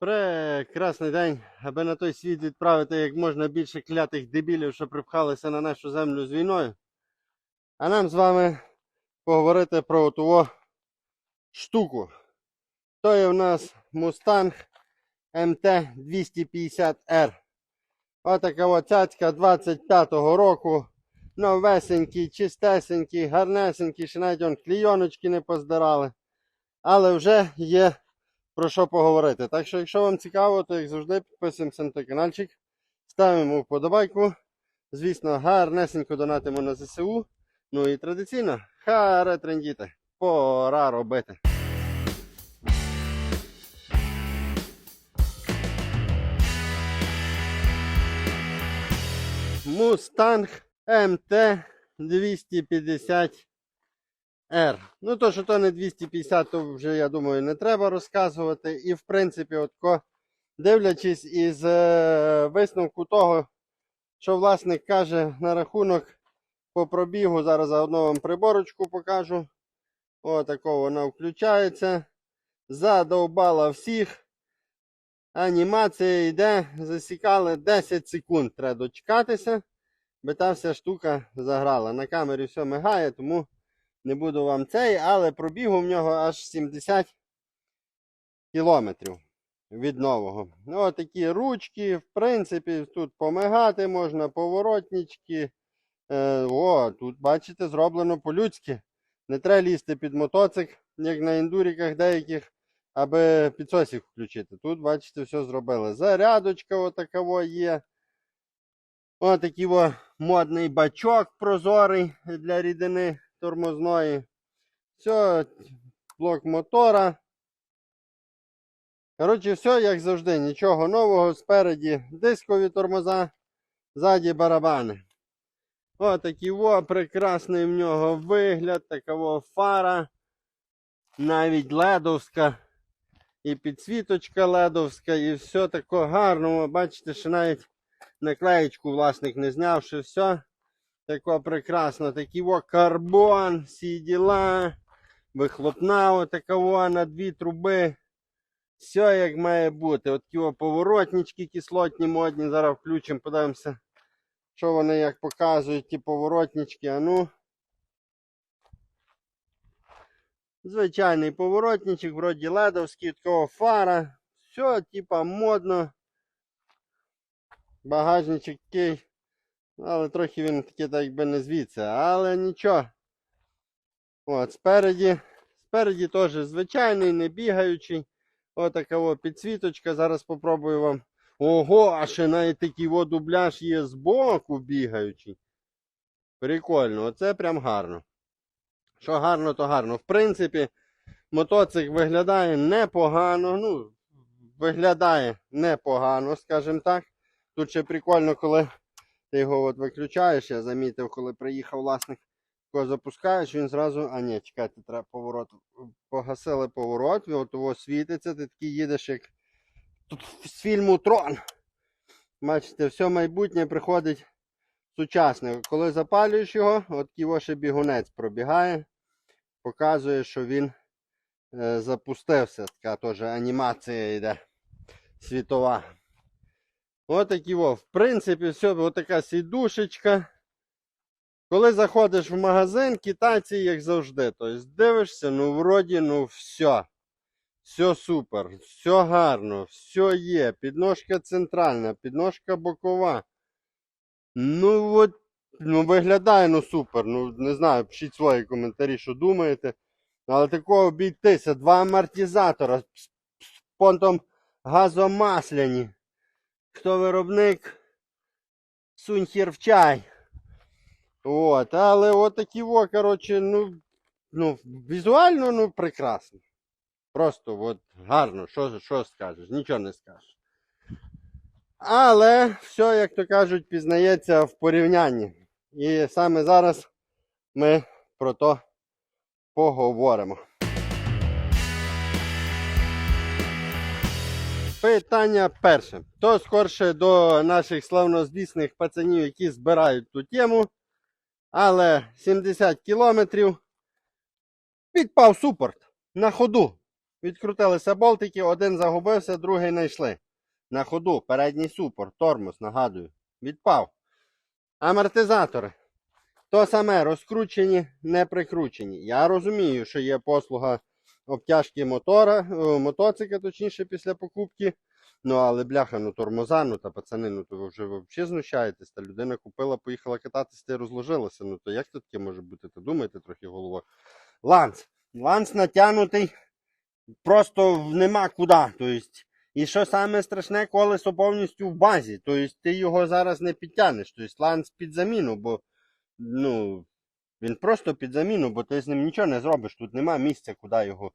Прекрасний день, аби на той світ відправити як можна більше клятих дебілів, що припхалися на нашу землю з війною. А нам з вами поговорити про ту штуку. То є в нас Mustang MT250R. Отака от цяцька 25-го року. Новесенький, чистесенький, гарнесенький, ще навіть он клійоночки не поздирали. Але вже є про що поговорити. Так що, якщо вам цікаво, то як завжди підписуємося на той каналчик, ставимо вподобайку. Звісно, гарнесенько донатимо на ЗСУ. Ну і традиційно, харе трендіти. Пора робити. Мустанг МТ 250 R. Ну, то, що то не 250, то вже, я думаю, не треба розказувати. І, в принципі, от дивлячись із е, висновку того, що власник каже на рахунок по пробігу, зараз заодно вам приборочку покажу. О, такого вона включається. Задовбала всіх. Анімація йде, засікали 10 секунд. Треба дочекатися, бо та вся штука заграла. На камері все мигає, тому не буду вам цей, але пробігу в нього аж 70 кілометрів від нового. Ну, такі ручки, в принципі, тут помигати можна, поворотнички. Е, о, тут, бачите, зроблено по-людськи. Не треба лізти під мотоцик, як на ендуріках деяких, аби підсосик включити. Тут, бачите, все зробили. Зарядочка отакова є. Отакий о модний бачок прозорий для рідини тормозної. Все, блок мотора. Коротше, все, як завжди, нічого нового. Спереді дискові тормоза, ззаді барабани. Отакий о, прекрасний в нього вигляд, така о фара. Навіть ледовська. І підсвіточка ледовська, і все таке гарно. Бачите, що навіть наклеєчку власник не зняв, що все. Тако прекрасно, такий о карбон, всі діла, вихлопна отакого на дві труби. Все як має бути. От такі о поворотнички кислотні модні. Зараз включимо, подивимося, що вони як показують, ті поворотнички. А ну. Звичайний поворотничок, вроді ледовський, такого фара. Все, типа модно. Багажничок такий. Але трохи він такий так якби не звідси. Але нічого. От, спереді. Спереді теж звичайний, не бігаючий. Отака о підсвіточка. Зараз попробую вам. Ого, а ще навіть такий о дубляж є збоку бігаючий. Прикольно, оце прям гарно. Що гарно, то гарно. В принципі, мотоцикл виглядає непогано. Ну, виглядає непогано, скажімо так. Тут ще прикольно, коли ти його от виключаєш, я замітив, коли приїхав власник, його запускаєш, він зразу. А ні, чекайте, треба поворот. Погасили поворот, от його світиться, ти такий їдеш, як тут з фільму Трон. Бачите, все майбутнє приходить сучасне. Коли запалюєш його, от його ще бігунець пробігає, показує, що він е, запустився. Така теж анімація йде світова. Отакі во. В принципі, все, отака сідушечка. Коли заходиш в магазин, китайці, як завжди. Тобто дивишся, ну вроді, ну все. Все супер, все гарно, все є. Підножка центральна, підножка бокова. Ну от, ну виглядає ну супер. Ну не знаю, пишіть свої коментарі, що думаєте. Але такого обійтися. Два амортизатора з понтом газомасляні. Хто виробник? Сунь хер в чай. От, але от такі во, коротше, ну, ну, візуально, ну, прекрасно. Просто от гарно, що, що скажеш, нічого не скажеш. Але все, як то кажуть, пізнається в порівнянні. І саме зараз ми про то поговоримо. Питання перше. То скорше до наших славнозвісних пацанів, які збирають ту тему. Але 70 кілометрів підпав супорт на ходу. Відкрутилися болтики, один загубився, другий знайшли. На ходу, передній супор, тормоз, нагадую. Відпав. Амортизатори. То саме, розкручені, не прикручені. Я розумію, що є послуга обтяжки мотора, о, мотоцикла, точніше, після покупки. Ну, але бляха, ну тормоза, ну та пацани, ну то ви вже взагалі знущаєтесь. Та людина купила, поїхала кататися та розложилася. Ну то як це таке може бути? Та думайте трохи головою. Ланц. Ланц натягнутий просто нема куди. Тобто, і що саме страшне, колесо повністю в базі. Тобто ти його зараз не підтягнеш. Тобто ланц під заміну, бо ну, він просто під заміну, бо ти з ним нічого не зробиш. Тут нема місця, куди його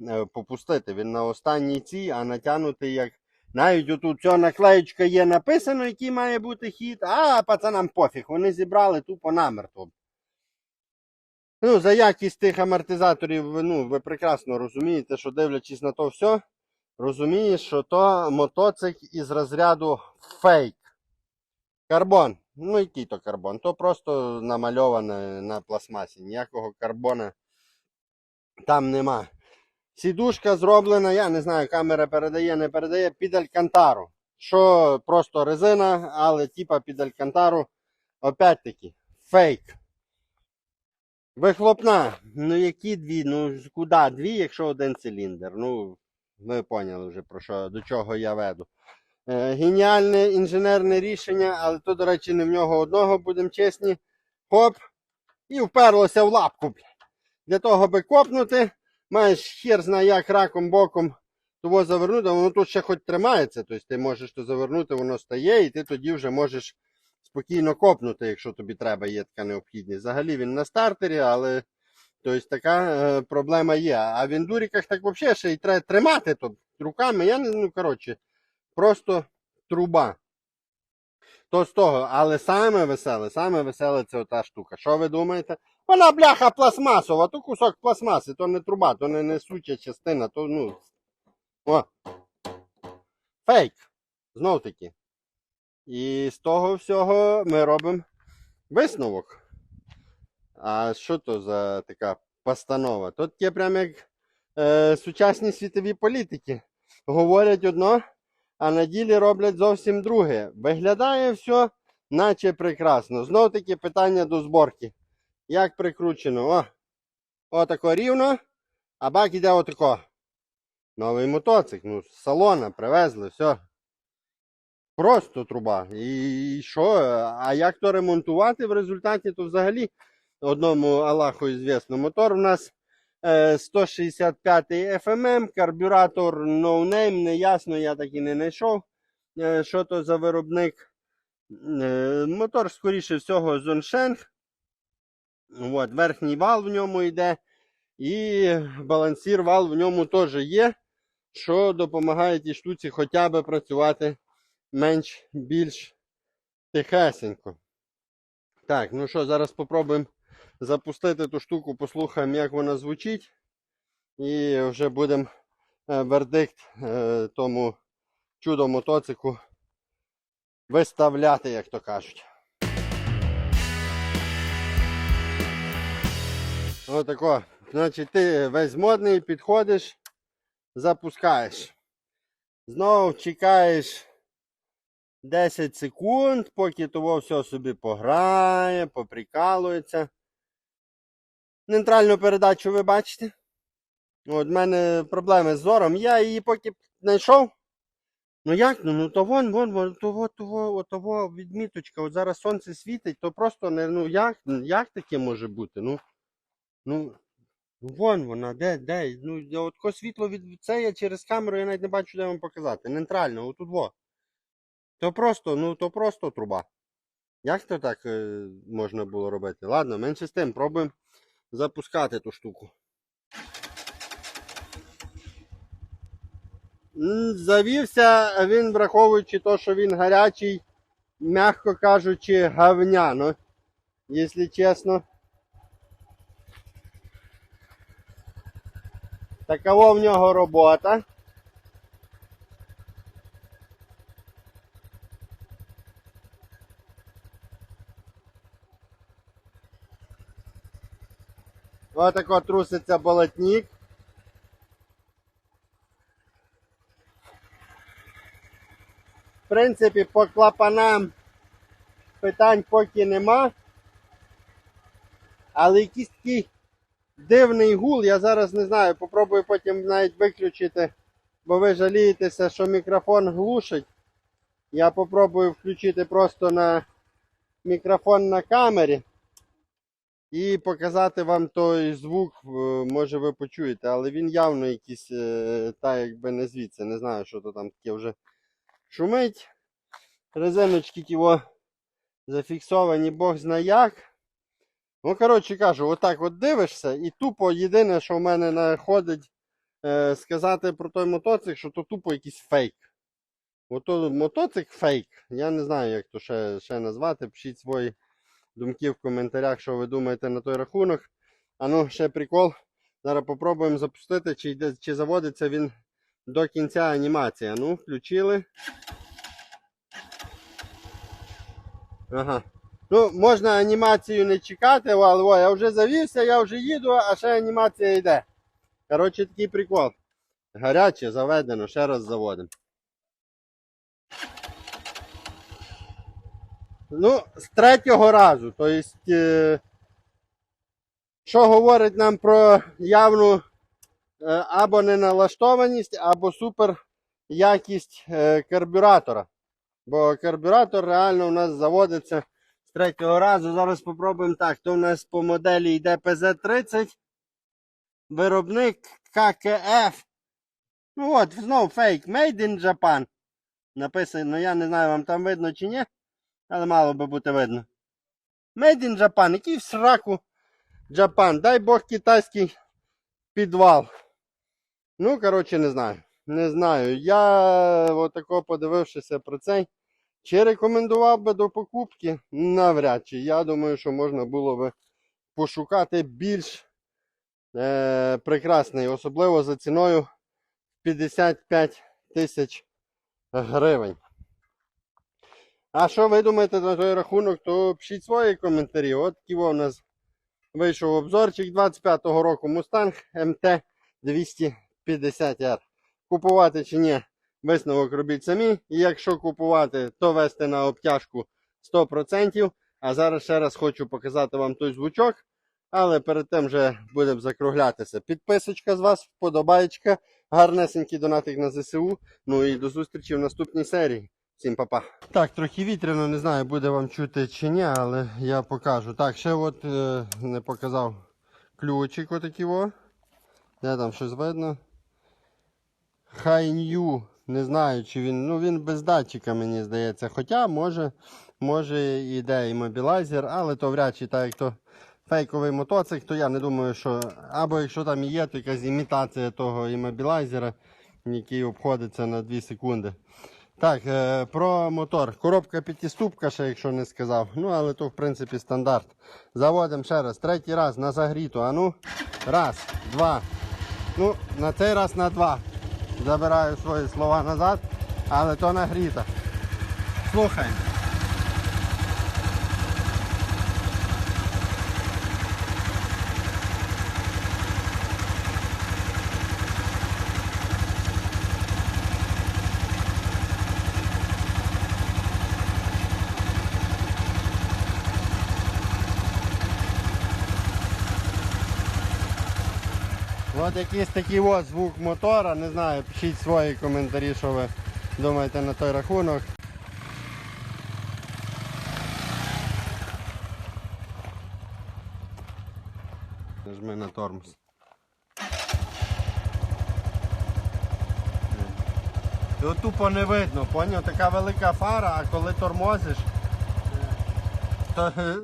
е, попустити. Він на останній цій, а натягнутий як. Навіть отут ця наклеєчка є написано, який має бути хід, а пацанам пофіг, вони зібрали тупо намертво. Ну, за якість тих амортизаторів, ну, ви прекрасно розумієте, що дивлячись на то все, розумієш, що то мотоцикл із розряду фейк. Карбон. Ну, який то карбон? То просто намальоване на пластмасі. Ніякого карбона там нема. Сідушка зроблена, я не знаю, камера передає, не передає під алькантару. Що просто резина, але типа під алькантару. Опять-таки, фейк. Вихлопна. Ну які дві? Ну куди дві, якщо один циліндр? Ну, ви поняли вже про що, до чого я веду. Е, геніальне інженерне рішення, але то, до речі, не в нього одного, будемо чесні. Хоп. І вперлося в лапку. Для того, би копнути, маєш хер знає як раком боком того завернути, воно тут ще хоч тримається. Тобто ти можеш то завернути, воно стає, і ти тоді вже можеш спокійно копнути, якщо тобі треба, є така необхідність. Взагалі він на стартері, але тобто, така е, проблема є. А в ендуріках так взагалі ще й треба тримати то руками. Я не ну коротше, просто труба. То з того, але саме веселе, саме веселе це ота штука. Що ви думаєте? Вона бляха пластмасова, то кусок пластмаси, то не труба, то не несуча частина, то ну. О. Фейк. Знов таки. І з того всього ми робимо висновок. А що то за така постанова? Тут є прям як е, сучасні світові політики. Говорять одно, а на ділі роблять зовсім друге. Виглядає все, наче прекрасно. Знов таки питання до зборки. Як прикручено? О, отако рівно, а бак іде отако. Новий мотоцикл, ну, з салона привезли, все. Просто труба. І що? А як то ремонтувати в результаті, то взагалі одному Аллаху ізвісно. Мотор у нас 165 FMM, карбюратор no name, неясно, я так і не знайшов, е, що то за виробник. Е, мотор, скоріше всього, Зоншенг. От, верхній вал в ньому йде. І балансір вал в ньому теж є, що допомагає тій штуці хоча б працювати менш-більш тихесенько. Так, ну що, зараз спробуємо запустити ту штуку, послухаємо, як вона звучить. І вже будемо е, вердикт е, тому чудо мотоцику виставляти, як то кажуть. Отако. Значить, ти весь модний, підходиш, запускаєш. Знову чекаєш 10 секунд, поки того все собі пограє, поприкалується. Нейтральну передачу ви бачите? От в мене проблеми з зором. Я її поки знайшов. Ну як? Ну, ну то вон, вон, вон, того, того, того відміточка. От зараз сонце світить, то просто не. Ну як, як таке може бути? Ну, ну, ну вон вона, де, де? Ну, я от ко світло від це я через камеру, я навіть не бачу, де вам показати. Нейтрально, отут во. То просто, ну то просто труба. Як то так е, можна було робити? Ладно, менше з тим, пробуємо запускати ту штуку. Завівся він, враховуючи те, що він гарячий, м'яко кажучи, говняно, якщо чесно. Такова в нього робота. Отако труситься болотник. В принципі, по клапанам питань поки нема. Але якийсь такий дивний гул, я зараз не знаю, попробую потім навіть виключити, бо ви жалієтеся, що мікрофон глушить. Я попробую включити просто на мікрофон на камері і показати вам той звук, е, може ви почуєте, але він явно якийсь, е, та якби не звідси, не знаю, що то там таке вже шумить. Резиночки його зафіксовані, Бог зна як. Ну, коротше кажу, отак от дивишся, і тупо єдине, що в мене знаходить е, сказати про той мотоцикл, що то тупо якийсь фейк. Ото мотоцикл фейк. Я не знаю, як то ще, ще назвати. Пишіть свої думки в коментарях, що ви думаєте на той рахунок. А ну, ще прикол. Зараз попробуємо запустити, чи, чи заводиться він до кінця анімації. Ну, включили. Ага. Ну, можна анімацію не чекати, але о, я вже завівся, я вже їду, а ще анімація йде. Коротше, такий прикол. Гаряче, заведено, ще раз заводимо. Ну, з третього разу. Тобто, е, що говорить нам про явну е, або неналаштованість, або супер якість е, карбюратора. Бо карбюратор реально у нас заводиться з третього разу. Зараз спробуємо так. То у нас по моделі йде PZ30. Виробник ККФ. Ну от, знову фейк. Made in Japan. Написано, я не знаю, вам там видно чи ні. Але мало би бути видно. Made in Japan. Який в сраку Japan. Дай Бог китайський підвал. Ну, коротше, не знаю. Не знаю. Я отако подивившися про цей. Чи рекомендував би до покупки? Навряд чи. Я думаю, що можна було би пошукати більш е, прекрасний, особливо за ціною 55 тисяч гривень. А що ви думаєте на той рахунок, то пишіть свої коментарі. От такий у нас вийшов обзорчик 25-го року Mustang MT 250R. Купувати чи ні, висновок робіть самі. І якщо купувати, то вести на обтяжку 100%. А зараз ще раз хочу показати вам той звучок. Але перед тим вже будемо закруглятися. Підписочка з вас, вподобаєчка, гарнесенький донатик на ЗСУ. Ну і до зустрічі в наступній серії. Всім па-па. Так, трохи вітряно, не знаю, буде вам чути чи ні, але я покажу. Так, ще от е, не показав ключик отакий о. Де там щось видно? Хайню. Не знаю, чи він. Ну він без датчика, мені здається. Хоча може, може іде іммобілайзер, але то вряд чи так як то фейковий мотоцикл, то я не думаю, що. Або якщо там і є, то якась імітація того іммобілайзера, який обходиться на 2 секунди. Так, е, про мотор. Коробка п'ятиступка, ще якщо не сказав. Ну, але то в принципі стандарт. Заводимо ще раз. Третій раз на загріту. А ну. Раз, два. Ну, на цей раз на два. Забираю свої слова назад, але то нагріта. Слухаємо. От якийсь такий от звук мотора, не знаю, пишіть свої коментарі, що ви думаєте на той рахунок. Нажми на тормоз. Його тупо не видно, поняв? Така велика фара, а коли тормозиш, то